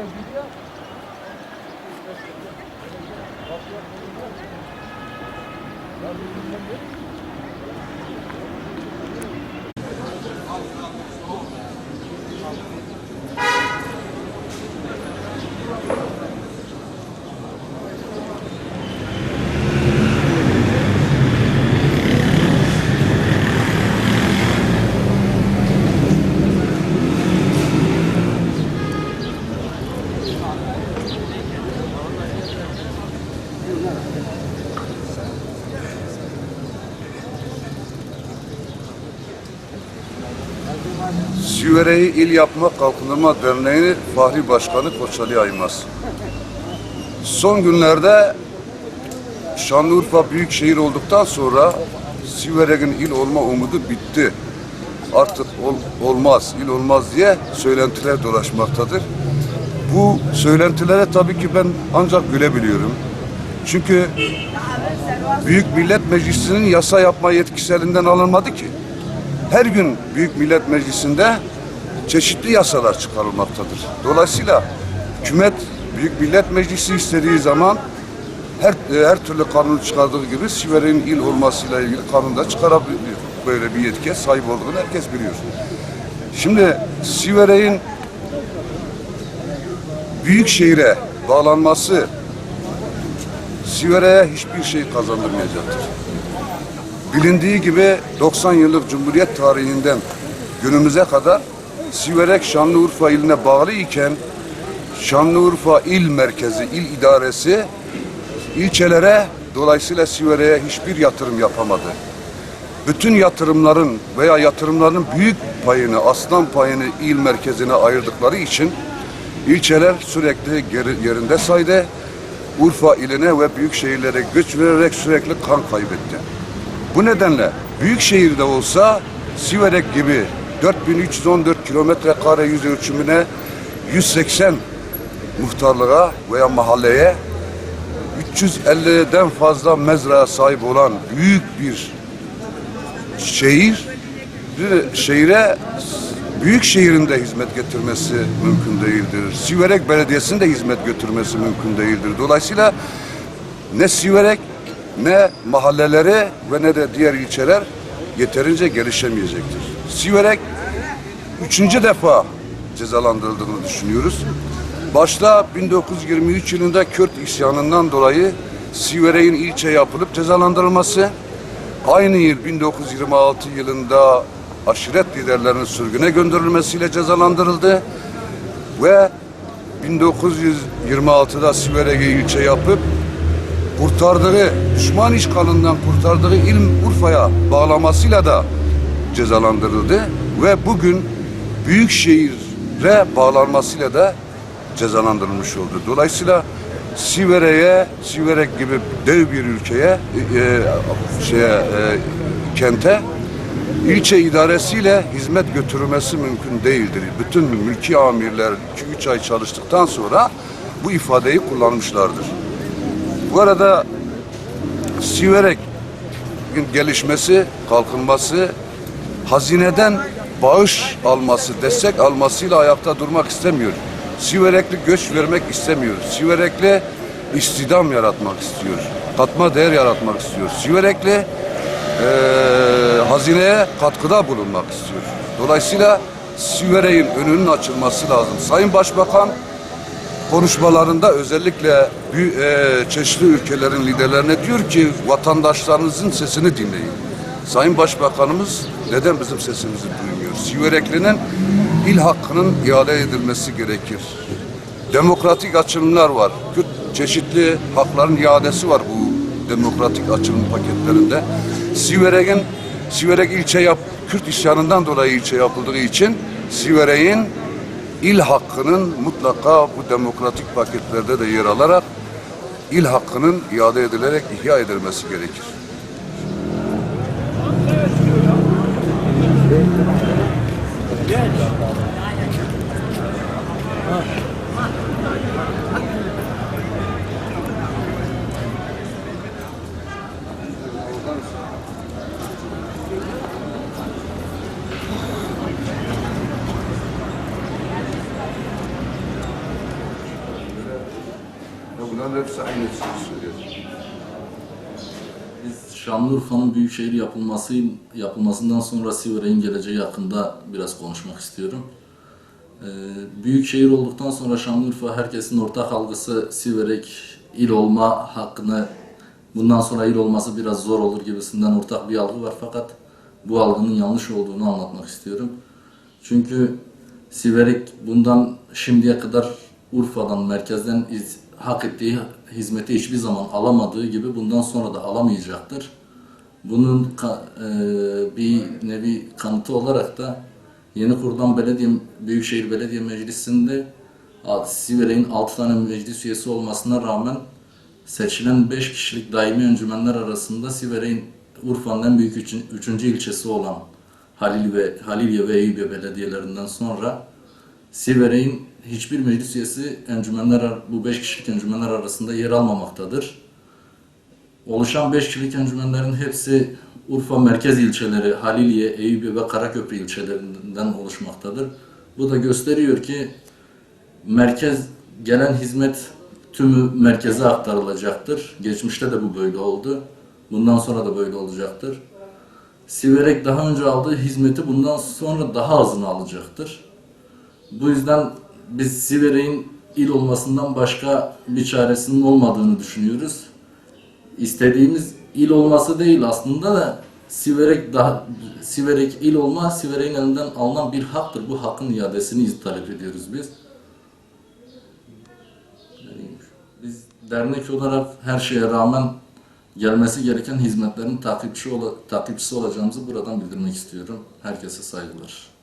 Thank you. Süvere'yi İl Yapma Kalkınma Derneği Fahri Başkanı Koç Ali Aymaz. Son günlerde Şanlıurfa Büyükşehir olduktan sonra Siverek'in il olma umudu bitti. Artık ol- olmaz, il olmaz diye söylentiler dolaşmaktadır. Bu söylentilere tabii ki ben ancak gülebiliyorum. Çünkü Büyük Millet Meclisi'nin yasa yapma yetkisi elinden alınmadı ki. Her gün Büyük Millet Meclisi'nde çeşitli yasalar çıkarılmaktadır. Dolayısıyla hükümet Büyük Millet Meclisi istediği zaman her her türlü kanun çıkardığı gibi Siver'in il olmasıyla ilgili kanun da çıkarabilir. Böyle bir yetkiye sahip olduğunu herkes biliyor. Şimdi Siverek'in büyük şehire bağlanması Siverek'e hiçbir şey kazandırmayacaktır. Bilindiği gibi 90 yıllık Cumhuriyet tarihinden günümüze kadar Siverek Şanlıurfa iline bağlı iken Şanlıurfa il merkezi, il idaresi ilçelere dolayısıyla Siverek'e hiçbir yatırım yapamadı. Bütün yatırımların veya yatırımların büyük payını, aslan payını il merkezine ayırdıkları için ilçeler sürekli geri- yerinde saydı. Urfa iline ve büyük şehirlere göç vererek sürekli kan kaybetti. Bu nedenle büyük şehirde olsa Siverek gibi 4314 kilometre kare yüz ölçümüne 180 muhtarlığa veya mahalleye 350'den fazla mezraya sahip olan büyük bir şehir şehire büyük şehrinde hizmet getirmesi mümkün değildir. Siverek Belediyesi'nin de hizmet götürmesi mümkün değildir. Dolayısıyla ne Siverek ne mahalleleri ve ne de diğer ilçeler yeterince gelişemeyecektir. Siverek üçüncü defa cezalandırıldığını düşünüyoruz. Başta 1923 yılında Kürt isyanından dolayı Siverek'in ilçe yapılıp cezalandırılması, aynı yıl 1926 yılında aşiret liderlerinin sürgüne gönderilmesiyle cezalandırıldı ve 1926'da Siverek'i ilçe yapıp kurtardığı, düşman işgalından kurtardığı il Urfa'ya bağlamasıyla da cezalandırıldı ve bugün büyük şehire bağlanmasıyla da cezalandırılmış oldu. Dolayısıyla Siverek'e, Siverek gibi dev bir ülkeye, e, e, şeye, e, kente ilçe idaresiyle hizmet götürülmesi mümkün değildir. Bütün mülki amirler 2-3 ay çalıştıktan sonra bu ifadeyi kullanmışlardır. Bu arada Siverek gelişmesi, kalkınması, hazineden bağış alması, destek almasıyla ayakta durmak istemiyor. Siverekli göç vermek istemiyor. Siverekli istihdam yaratmak istiyor. Katma değer yaratmak istiyor. Siverekli eee hazineye katkıda bulunmak istiyor. Dolayısıyla Siverek'in önünün açılması lazım. Sayın Başbakan konuşmalarında özellikle e, çeşitli ülkelerin liderlerine diyor ki vatandaşlarınızın sesini dinleyin. Sayın Başbakanımız neden bizim sesimizi duymuyor? Siverekli'nin il hakkının iade edilmesi gerekir. Demokratik açılımlar var. Çeşitli hakların iadesi var bu demokratik açılım paketlerinde. Siverek'in Siverek ilçe yap, Kürt isyanından dolayı ilçe yapıldığı için Siverek'in il hakkının mutlaka bu demokratik paketlerde de yer alarak il hakkının iade edilerek ihya edilmesi gerekir. Gel. Bunların hepsi aynısını söylüyor. Biz Şanlıurfa'nın büyükşehir yapılması yapılmasından sonra Siverek'in geleceği hakkında biraz konuşmak istiyorum. Ee, büyükşehir olduktan sonra Şanlıurfa herkesin ortak algısı Siverek il olma hakkını bundan sonra il olması biraz zor olur gibisinden ortak bir algı var fakat bu algının yanlış olduğunu anlatmak istiyorum. Çünkü Siverek bundan şimdiye kadar Urfa'dan, merkezden iz- hak ettiği hizmeti hiçbir zaman alamadığı gibi bundan sonra da alamayacaktır. Bunun e, bir nevi kanıtı olarak da yeni kurulan belediye, Büyükşehir Belediye Meclisi'nde Siverek'in 6 tane meclis üyesi olmasına rağmen seçilen 5 kişilik daimi öncümenler arasında Siverek'in Urfa'nın en büyük 3. ilçesi olan Halil ve Halilye ve Eyüpiye belediyelerinden sonra Siverek'in hiçbir meclis üyesi encümenler bu 5 kişilik encümenler arasında yer almamaktadır. Oluşan 5 kişilik encümenlerin hepsi Urfa merkez ilçeleri Halilye, Eyüpiye ve Karaköprü ilçelerinden oluşmaktadır. Bu da gösteriyor ki merkez gelen hizmet tümü merkeze aktarılacaktır. Geçmişte de bu böyle oldu. Bundan sonra da böyle olacaktır. Siverek daha önce aldığı hizmeti bundan sonra daha azını alacaktır. Bu yüzden biz Siverek'in il olmasından başka bir çaresinin olmadığını düşünüyoruz. İstediğimiz il olması değil aslında da Siverek daha Siverek il olma Siverek'in elinden alınan bir haktır. Bu hakkın iadesini talep ediyoruz biz. Biz dernek olarak her şeye rağmen gelmesi gereken hizmetlerin takipçi takipçisi olacağımızı buradan bildirmek istiyorum. Herkese saygılar.